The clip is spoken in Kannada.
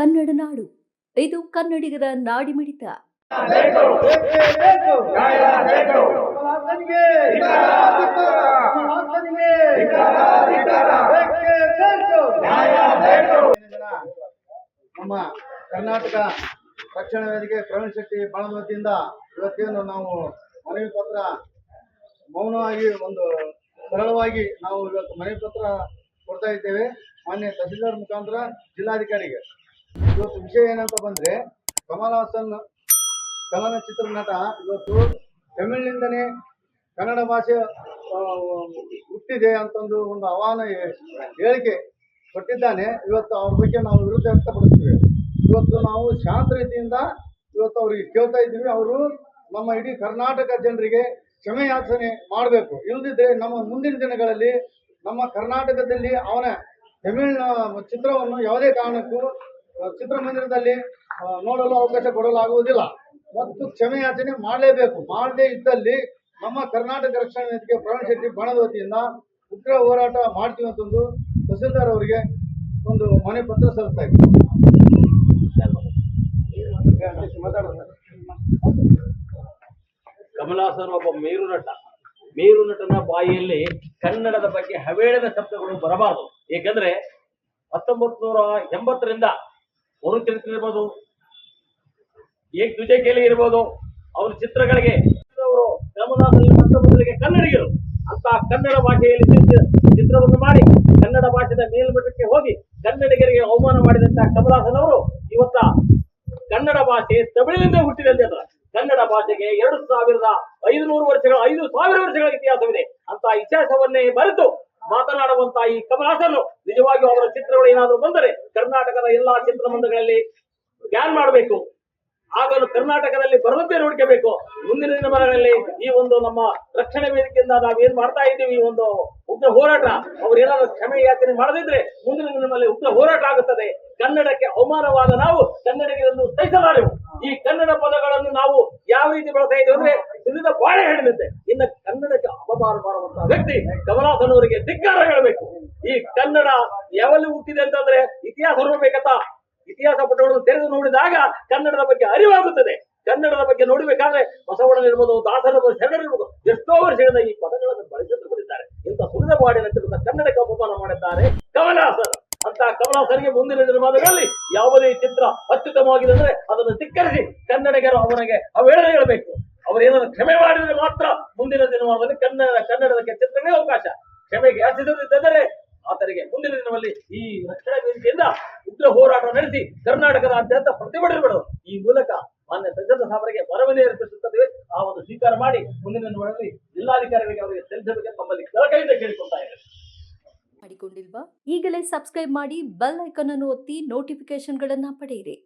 ಕನ್ನಡ ನಾಡು. ಇದು ಕನ್ನಡಿಗರ ನಾಡಿಮಿಡಿತ ಮಿಡಿತ. ನಮ್ಮ ಕರ್ನಾಟಕ ರಕ್ಷಣಾ ವೇದಿಕೆ ಪ್ರವೀಣ್ ಶೆಟ್ಟಿ ವತಿಯಿಂದ ಇವತ್ತೇನು ನಾವು ಮನವಿ ಪತ್ರ, ಮೌನವಾಗಿ ಒಂದು ಸರಳವಾಗಿ ನಾವು ಇವತ್ತು ಮನವಿ ಪತ್ರ ಕೊಡ್ತಾ ಇದ್ದೇವೆ. ಮಾನ್ಯ ತಹಸೀಲ್ದಾರ್ ಮುಖಾಂತರ ಜಿಲ್ಲಾಧಿಕಾರಿಗೆ. ಇವತ್ತು ವಿಷಯ ಏನಂತ ಬಂದ್ರೆ ಕಮಲ್ ಹಾಸನ್ ಚಲನಚಿತ್ರ ನಟ ಇವತ್ತು ತಮಿಳಿನಿಂದನೇ ಕನ್ನಡ ಭಾಷೆ ಹುಟ್ಟಿದೆ ಅಂತಂದು ಒಂದು ಆಹ್ವಾನ ಹೇಳಿಕೆ ಕೊಟ್ಟಿದ್ದಾನೆ. ಇವತ್ತು ಅವ್ರ ಬಗ್ಗೆ ನಾವು ವಿರುದ್ಧ ವ್ಯಕ್ತಪಡಿಸ್ತೀವಿ. ಇವತ್ತು ನಾವು ಶಾಂತ ರೀತಿಯಿಂದ ಇವತ್ತು ಅವ್ರಿಗೆ ಕೇಳ್ತಾ ಇದ್ದೀವಿ. ಅವರು ನಮ್ಮ ಇಡೀ ಕರ್ನಾಟಕ ಜನರಿಗೆ ಕ್ಷಮೆಯಾಚನೆ ಮಾಡಬೇಕು. ಇಲ್ಲದಿದ್ದರೆ ನಮ್ಮ ಮುಂದಿನ ದಿನಗಳಲ್ಲಿ ನಮ್ಮ ಕರ್ನಾಟಕದಲ್ಲಿ ಅವನ ತಮಿಳಿನ ಚಿತ್ರವನ್ನು ಯಾವುದೇ ಕಾರಣಕ್ಕೂ ಚಿತ್ರಮಂದಿರದಲ್ಲಿ ನೋಡಲು ಅವಕಾಶ ಕೊಡಲಾಗುವುದಿಲ್ಲ. ಮತ್ತು ಕ್ಷಮೆಯಾಚನೆ ಮಾಡಲೇಬೇಕು. ಮಾಡದೇ ಇದ್ದಲ್ಲಿ ನಮ್ಮ ಕರ್ನಾಟಕ ರಕ್ಷಣಾ ವೇದಿಕೆ ಪ್ರಾಣ ಶೆಟ್ಟಿ ಬಣದ ವತಿಯಿಂದ ಉಗ್ರ ಹೋರಾಟ ಮಾಡ್ತೀವಿ ಅಂತಂದು ತಹಸೀಲ್ದಾರ್ ಅವರಿಗೆ ಒಂದು ಮನೆ ಪತ್ರ ಸಲ್ಲಿಸ್ತಾ ಕಮಲಾಸನ್ ಒಬ್ಬ ಮೇರು ನಟ. ಮೇರು ನಟನ ಬಾಯಿಯಲ್ಲಿ ಕನ್ನಡದ ಬಗ್ಗೆ ಹವೇಳದ ಶಬ್ದಗಳು ಬರಬಾರದು. ಏಕೆಂದ್ರೆ ಹತ್ತೊಂಬತ್ತು ನೂರ ಎಂಬತ್ತರಿಂದ ಚರಿತ್ರೆ ಇರ್ಬೋದು, ಏಕ್ ಕೇಳಿ ಇರ್ಬೋದು, ಅವ್ರ ಚಿತ್ರಗಳಿಗೆ ಅವರು ಮೊದಲಿಗೆ ಕನ್ನಡಿಗರು ಅಂತ ಕನ್ನಡ ಭಾಷೆಯಲ್ಲಿ ಚಿತ್ರವನ್ನು ಮಾಡಿ ಕನ್ನಡ ಭಾಷೆಯ ಮೇಲ್ಮಟ್ಟಕ್ಕೆ ಹೋಗಿ ಕನ್ನಡಿಗರಿಗೆ ಅವಮಾನ ಮಾಡಿದಂತ ಕಮಲಾಸನ್ ಅವರು ಇವತ್ತ ಕನ್ನಡ ಭಾಷೆ ತಮಿಳಿನಿಂದ ಹುಟ್ಟಿದೆ ಅಂತ. ಕನ್ನಡ ಭಾಷೆಗೆ ಎರಡು ಸಾವಿರದ ಐದುನೂರು ವರ್ಷಗಳ, ಐದು ಸಾವಿರ ವರ್ಷಗಳ ಇತಿಹಾಸವಿದೆ ಅಂತ ಇತಿಹಾಸವನ್ನೇ ಬರೆದು ಮಾತನಾಡುವಂತ ಈ ಕಮಲಾಸನು ನಿಜವಾಗಿಯೂ ಅವರ ಚಿತ್ರಗಳು ಏನಾದರೂ ಬಂದರೆ ಕರ್ನಾಟಕದ ಎಲ್ಲಾ ಚಿತ್ರಮಂದಿರಗಳಲ್ಲಿ ಬ್ಯಾನ್ ಮಾಡಬೇಕು. ಆಗಲು ಕರ್ನಾಟಕದಲ್ಲಿ ಬರದಂತೆ ನೋಡ್ಕೋಬೇಕು ಮುಂದಿನ ದಿನಗಳಲ್ಲಿ ಈ ಒಂದು ನಮ್ಮ ರಕ್ಷಣೆ ವೇದಿಕೆಯಿಂದ ನಾವೇನ್ ಮಾಡ್ತಾ ಇದ್ದೀವಿ, ಈ ಒಂದು ಉಗ್ರ ಹೋರಾಟ, ಅವ್ರು ಏನಾದರೂ ಕ್ಷಮೆ ಯಾಚನೆ ಮಾಡದಿದ್ರೆ ಮುಂದಿನ ದಿನಗಳಲ್ಲಿ ಉಗ್ರ ಹೋರಾಟ ಆಗುತ್ತದೆ. ಕನ್ನಡಕ್ಕೆ ಅವಮಾನವಾದ ನಾವು ಕನ್ನಡಿಗರನ್ನು ಸಹಿಸಲಾರೆವು ಈ ಕನ್ನಡ ಪದಗಳನ್ನು ನಾವು ಯಾವ ರೀತಿ ಬಳಸ್ತಾ ಇದ್ದೇವೆ ಅಂದ್ರೆ ಸುಲಿದ ಬಾಳೆ ಹೇಳಿದಂತೆ ಇನ್ನು ಕನ್ನಡಕ್ಕೆ ಅಪಮಾನ ಮಾಡುವಂತಹ ವ್ಯಕ್ತಿ ಕಮಲಾಸನವರಿಗೆ ಧಿಕ್ಕಾರ ಹೇಳಬೇಕು. ಈ ಕನ್ನಡ ಯಾವಲ್ಲಿ ಹುಟ್ಟಿದೆ ಅಂತಂದ್ರೆ ಇತಿಹಾಸ ನೋಡ್ಬೇಕಂತ ಇತಿಹಾಸ ಪುಟಗಳನ್ನು ತೆರೆದು ನೋಡಿದಾಗ ಕನ್ನಡದ ಬಗ್ಗೆ ಅರಿವಾಗುತ್ತದೆ. ಕನ್ನಡದ ಬಗ್ಗೆ ನೋಡಬೇಕಾದ್ರೆ ಬಸವಣ್ಣನಿರ್ಬೋದು ದಾಸರ ಶರಣರಿರ್ಬೋದು ಎಷ್ಟೋ ವರ್ಷಗಳಿಂದ ಈ ಪದಗಳನ್ನು ಬಳಸಿಕೊಂಡು ಬಂದಿದ್ದಾರೆ. ಇಂಥ ಸುರಿದ ಬಾಡಿನ ಕನ್ನಡಕ್ಕೆ ಅಪಮಾನ ಮಾಡಿದ್ದಾರೆ ಕಮಲಾಸರ್. ಅಂತ ಕಮಲಾಸರಿಗೆ ಮುಂದಿನ ದಿನಮಾನಗಳಲ್ಲಿ ಯಾವುದೇ ಚಿತ್ರ ಅತ್ಯುತ್ತಮವಾಗಿದೆ ಅಂದ್ರೆ ಅದನ್ನು ಧಿಕ್ಕರಿಸಿ ಕನ್ನಡಿಗರು ಅವನಿಗೆ ಅವೇಳನೆ ಹೇಳಬೇಕು. ಅವರೇನಾದ್ರು ಕ್ಷಮೆ ಮಾಡಿದರೆ ಮಾತ್ರ ಮುಂದಿನ ದಿನಮಾನದಲ್ಲಿ ಕನ್ನಡ ಕನ್ನಡದಕ್ಕೆ ಚಿತ್ರಗಳಿಗೆ ಅವಕಾಶ. ಕ್ಷಮೆಗೆ ಯಾಚಿಸದಿದ್ದರೆ ಆತರಿಗೆ ಮುಂದಿನ ದಿನದಲ್ಲಿ ಈ ರಕ್ಷಣಾ ವೇದಿಕೆಯಿಂದ ಉಗ್ರ ಹೋರಾಟ ನಡೆಸಿ ಕರ್ನಾಟಕದಾದ್ಯಂತ ಪ್ರತಿಭಟನೆ ಈ ಮೂಲಕ ಮಾನ್ಯ ಸಜ್ಜನ ಸಾಹೇಬರಿಗೆ ಭರವಸೆ ಅರ್ಪಿಸುತ್ತದೆ. ಆ ಒಂದು ಸ್ವೀಕಾರ ಮಾಡಿ ಮುಂದಿನ ದಿನಗಳಲ್ಲಿ ಜಿಲ್ಲಾಧಿಕಾರಿಗಳಿಗೆ ಅವರಿಗೆ ಸಲ್ಲಿಸಬೇಕು ತಮ್ಮಲ್ಲಿ ಕೆಳಕೈಯಿಂದ ಕೇಳಿಕೊಳ್ತಾ ಇದ್ದಾರೆ ಮಾಡಿಕೊಂಡಿಲ್ವಾ? ಈಗಲೇ ಸಬ್ಸ್ಕ್ರೈಬ್ ಮಾಡಿ ಬೆಲ್ ಐಕನ್ ಅನ್ನು ಒತ್ತಿ ನೋಟಿಫಿಕೇಶನ್ಗಳನ್ನು ಪಡೆಯಿರಿ.